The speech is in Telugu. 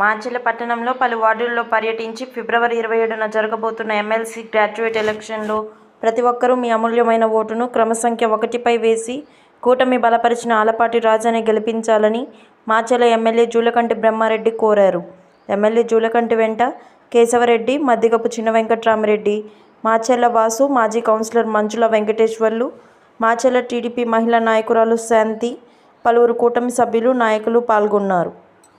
మాచెల పట్టణంలో పలు వార్డుల్లో పర్యటించి ఫిబ్రవరి ఇరవై ఏడున జరగబోతున్న ఎమ్మెల్సీ గ్రాడ్యుయేట్ ఎలక్షన్లో ప్రతి ఒక్కరూ మీ అమూల్యమైన ఓటును క్రమసంఖ్య ఒకటిపై వేసి కూటమి బలపరిచిన ఆలపాటి రాజాని గెలిపించాలని మాచెల ఎమ్మెల్యే జూలకంటి బ్రహ్మారెడ్డి కోరారు. ఎమ్మెల్యే జూలకంటి వెంట కేశవరెడ్డి మద్దిగపు చిన్న వెంకట్రామరెడ్డి మాచెల్ల వాసు మాజీ కౌన్సిలర్ మంజుల వెంకటేశ్వర్లు మాచెల్ల టీడీపీ మహిళా నాయకురాలు శాంతి పలువురు కూటమి సభ్యులు నాయకులు పాల్గొన్నారు.